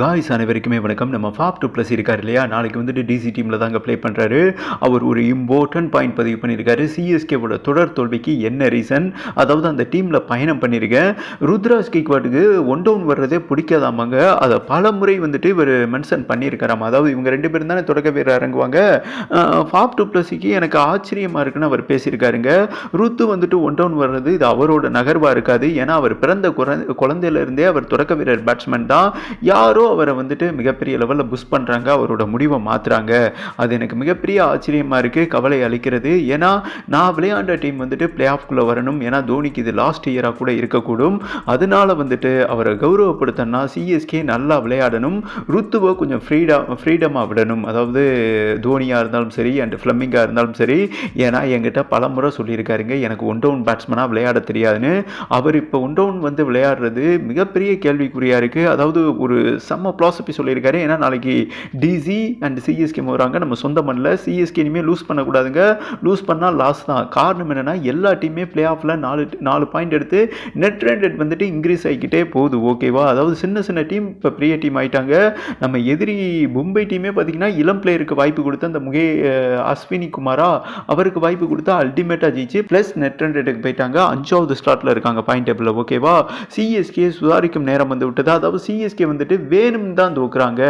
Guys அனைவருக்குமே வணக்கம். நம்ம ஃபாப் டூ ப்ளஸ் இருக்கார் இல்லையா? நாளைக்கு வந்துட்டு டிசி டீமில் தாங்க ப்ளே பண்ணுறாரு அவர் ஒரு இம்பார்ட்டன்ட் பாயிண்ட் பதிவு பண்ணியிருக்காரு. சிஎஸ்கேவோட தொடர் தோல்விக்கு என்ன ரீசன் அதாவது அந்த டீமில் பயணம் பண்ணியிருக்கேன். ருத்ராஜ் கிக்வாட்டுக்கு ஒன் டவுன் வர்றதே பிடிக்காதாமாங்க. அதை பல முறை வந்துட்டு இவர் மென்ஷன் பண்ணியிருக்காராம். அதாவது இவங்க ரெண்டு பேரும் தானே தொடக்க பேர் இறங்குவாங்க. ஃபாப் டூ ப்ளஸுக்கு எனக்கு ஆச்சரியமாக இருக்குன்னு அவர் பேசியிருக்காருங்க. ருத்து வந்துட்டு ஒன் டவுன் வர்றது இது அவரோட நகர்வாக இருக்காது. ஏன்னா அவர் பிறந்த குழந்தையிலேருந்தே அவர் தொடக்க வீரர் பேட்ஸ்மேன் தான். யாரோ அவரை வந்துட்டு மிகப்பெரிய லெவலில் புஷ் பண்ணுறாங்க அவரோட முடிவை மாற்றுறாங்க அது எனக்கு மிகப்பெரிய ஆச்சரியமாக இருக்குது கவலை அளிக்கிறது. ஏன்னா நான் விளையாண்ட டீம் வந்துட்டு பிளே ஆஃப்குள்ளே வரணும். ஏன்னா தோனிக்கு இது லாஸ்ட் இயராக கூட இருக்கக்கூடும். அதனால வந்துட்டு அவரை கௌரவப்படுத்தணும்னா சிஎஸ்கே நல்லா விளையாடணும். ருத்துவை கொஞ்சம் ஃப்ரீடா ஃப்ரீடமாக விடணும். அதாவது தோனியாக இருந்தாலும் சரி அண்ட் ஃப்ளம்மிங்காக இருந்தாலும் சரி. ஏன்னா என்கிட்ட பல முறை சொல்லியிருக்காருங்க எனக்கு ஒன் டவுன் பேட்ஸ்மனாக விளையாட தெரியாதுன்னு. அவர் இப்போ ஒன் டவுன் வந்து விளையாடுறது மிகப்பெரிய கேள்விக்குறியாக இருக்குது அதாவது ஒரு செம்ம ப்ளாசப்பி சொல்லியிருக்காரு. ஏன்னா நாளைக்கு டிசி அண்ட் சிஎஸ்கே வராங்க. நம்ம சொந்த மண்ணில் சிஎஸ்கே இனிமேல் லூஸ் பண்ணக்கூடாதுங்க. லூஸ் பண்ணால் லாஸ் தான். காரணம் என்னென்னா எல்லா டீமே பிளே ஆஃபில் நாலு நாலு பாயிண்ட் எடுத்து நெட் ரன் ரேட் வந்துட்டு இன்க்ரீஸ் ஆகிக்கிட்டே போகுது. ஓகேவா அதாவது சின்ன சின்ன டீம் இப்போ பெரிய டீம் ஆகிட்டாங்க நம்ம எதிரி மும்பை டீமே பார்த்தீங்கன்னா இளம் பிளேயருக்கு வாய்ப்பு கொடுத்து அந்த முகே அஸ்வினி குமாரா அவருக்கு வாய்ப்பு கொடுத்தா அல்டிமேட்டாக ஜெயிச்சு ப்ளஸ் நெட் ரன் ரேட்டுக்கு போயிட்டாங்க. அஞ்சாவது ஸ்லாட்டில் இருக்காங்க பாயிண்ட் டேபிளில் ஓகேவா சிஎஸ்கே சுதாரிக்கும் நேரம் வந்து விட்டது? அதாவது சிஎஸ்கே வந்துட்டு வேணும் தான் தோக்குறாங்க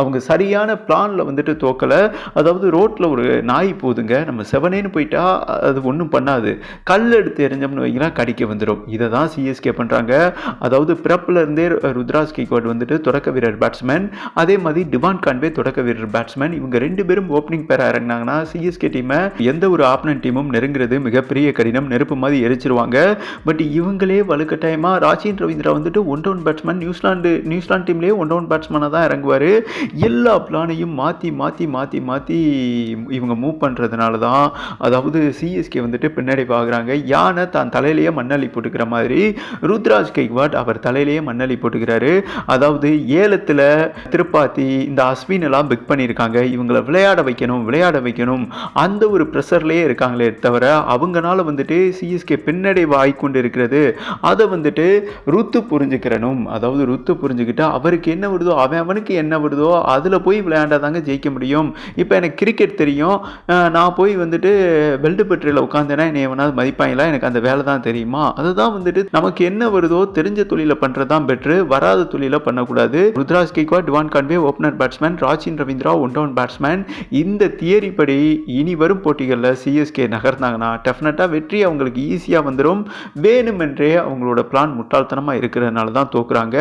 அவங்க சரியான பிளானில் வந்துட்டு தோக்கலை அதாவது ரோட்டில் ஒரு நாய் போதுங்க. நம்ம செவனேன்னு போயிட்டா அது ஒன்றும் பண்ணாது. கல் எடுத்து எரிஞ்சோம்னு வைங்களா கடிக்க வந்துடும் இதை தான் சிஎஸ்கே பண்ணுறாங்க அதாவது பிறப்புலேருந்தே ருத்ராஸ் கேக்வாட் வந்துட்டு தொடக்க வீரர் பேட்ஸ்மேன் அதே மாதிரி டிவான் கான்வே தொடக்க வீரர் பேட்ஸ்மேன் இவங்க ரெண்டு பேரும் ஓப்பனிங் பேர் இறங்கினாங்கன்னா சிஎஸ்கே டீமை எந்த ஒரு ஆப்னன் டீமும் நெருங்குறது மிகப்பெரிய கடினம். நெருப்பு மாதிரி எரிச்சிருவாங்க. பட் இவங்களே வலுக்கட்டாயமாக ராஜேன் ரவீந்திரா வந்துட்டு one down batsman New Zealand New Zealand டீம்லேயே one down பேட்ஸ்மேனாக தான் இறங்குவார். எல்லா பிளானையும் மாற்றி மாற்றி மாற்றி மாற்றி இவங்க மூவ் பண்ணுறதுனால தான் அதாவது சிஎஸ்கே வந்துட்டு பின்னாடி பார்க்குறாங்க யானை தான் தலையிலேயே மண்ணள்ளி போட்டுக்கிற மாதிரி. ருத்ராஜ் கெய்க்வாட் அவர் தலையிலேயே மண்ணள்ளி போட்டுக்கிறாரு. அதாவது ஏலத்தில் திருப்பாத்தி இந்த அஸ்வின் எல்லாம் பிக் பண்ணியிருக்காங்க. இவங்களை விளையாட வைக்கணும் விளையாட வைக்கணும். அந்த ஒரு ப்ரெஷர்லேயே இருக்காங்களே தவிர அவங்களால வந்துட்டு சிஎஸ்கே பின்னடை வாய்க்கொண்டு இருக்கிறது. அதை வந்துட்டு ருத்து புரிஞ்சுக்கிறனும். அதாவது ருத்து புரிஞ்சுக்கிட்டு அவருக்கு என்ன வருதோ அவன் அவனுக்கு என்ன வருதோ அதில் போய் விளையாண்டா தாங்க ஜெயிக்க முடியும். இப்போ எனக்கு கிரிக்கெட் தெரியும். நான் போய் வந்துட்டு பெல்ட் பெட்ரியில் உட்காந்தேன்னா என்னை எவனாவது மதிப்பாங்களா? எனக்கு அந்த வேலை தான் தெரியுமா? அதுதான் வந்துட்டு நமக்கு என்ன வருதோ தெரிஞ்ச தொழிலை பண்ணுறது தான் பெட்ரு வராத தொழிலை பண்ணக்கூடாது. Ruturaj Gaikwad Devon Conway opener batsman Rachin Ravindra one down batsman இந்த தியரி படி இனி வரும் போட்டிகளில் சிஎஸ்கே நகர்ந்தாங்கன்னா டெஃபினட்டாக வெற்றி அவங்களுக்கு ஈஸியாக வந்துடும் வேணுமென்றே அவங்களோட பிளான் முட்டாள்தனமாக இருக்கிறதுனால தான் தோக்குறாங்க.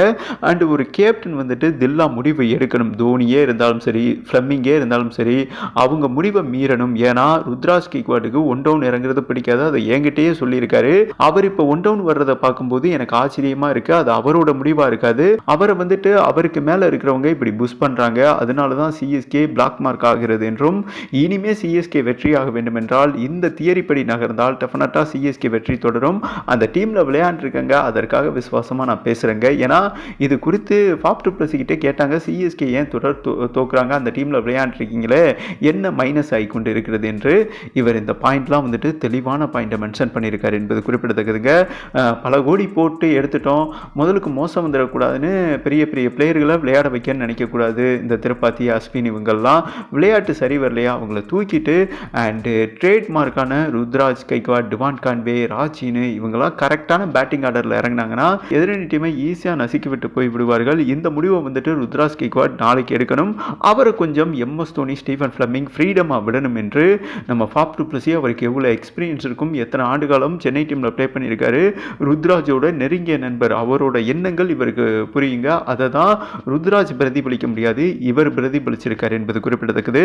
அண்டு ஒரு கேப்டன் வந்துட்டு தில்லா முடிவு எடுக்கணும். தோனியே இருந்தாலும் சரி ஃப்ளம்மிங்கே இருந்தாலும் சரி அவங்க முடிவை மீறணும். ஏன்னா ருத்ராஜ் கிக்வாட்டுக்கு ஒன் டவுன் இறங்குறது பிடிக்காது. அதை என்கிட்டயே சொல்லியிருக்காரு. அவர் இப்போ ஒன் டவுன் வர்றதை பார்க்கும்போது எனக்கு ஆச்சரியமாக இருக்குது அது அவரோட முடிவாக இருக்காது. அவரை வந்துட்டு அவருக்கு மேலே இருக்கிறவங்க இப்படி புஷ் பண்ணுறாங்க அதனால தான் சிஎஸ்கே பிளாக் மார்க் ஆகிறது என்றும் இனிமே சிஎஸ்கே வெற்றியாக வேண்டும் என்றால் இந்த தியரி படி நகர்ந்தால் டெஃபினட்டாக சிஎஸ்கே வெற்றி தொடரும். அந்த டீமில் விளையாண்டுருக்கங்க. அதற்காக விசுவாசமாக நான் பேசுகிறேங்க ஏன்னா இது குறித்து ஃபாப் டூ ப்ளஸ் பேசிக்கிட்டே கேட்டாங்க. சிஎஸ்கே ஏன் தொடர் தோ தோக்குறாங்க? அந்த டீமில் விளையாண்டுருக்கீங்களே? என்ன மைனஸ் ஆகி கொண்டு இருக்கிறது என்று இவர் இந்த பாயிண்ட்லாம் வந்துட்டு தெளிவான பாயிண்ட்டை மென்ஷன் பண்ணியிருக்காரு என்பது குறிப்பிடத்தக்கதுங்க. பல கோடி போட்டு எடுத்துட்டோம். முதலுக்கு மோசம் வந்துடக்கூடாதுன்னு பெரிய பெரிய பிளேயர்களை விளையாட வைக்கன்னு நினைக்கக்கூடாது. இந்த திருப்பாத்தி அஸ்வின் இவங்கெல்லாம் விளையாட்டு சரி வரலையா? அவங்கள தூக்கிட்டு அண்டு ட்ரேட்மார்க்கான ருத்ராஜ் கைக்வா டிவான் கான்வே ராஜின்னு இவங்கெல்லாம் கரெக்டான பேட்டிங் ஆர்டரில் இறங்குனாங்கன்னா எதிரணி டீமை ஈஸியாக நசுக்கி விட்டு போய் விடுவார்கள். இந்த முடிவை வந்துட்டு ருத்ராஜ் கேக்வாட் நாளைக்கு எடுக்கணும். அவரை கொஞ்சம் எம்எஸ் தோனி ஸ்டீஃபன் ஃப்ளமிங் ஃப்ரீடமாக விடணும் என்று நம்ம ஃபாப் டூ அவருக்கு எவ்வளோ எக்ஸ்பீரியன்ஸ் இருக்கும் எத்தனை ஆண்டு காலம் சென்னை டீமில் ப்ளே பண்ணியிருக்காரு ருத்ராஜோட நெருங்கிய நண்பர் அவரோட எண்ணங்கள் இவருக்கு புரியுங்க. அதை தான் ருத்ராஜ் பிரதிபலிக்க முடியாது இவர் பிரதிபலிச்சிருக்கார் என்பது குறிப்பிடத்தக்கது.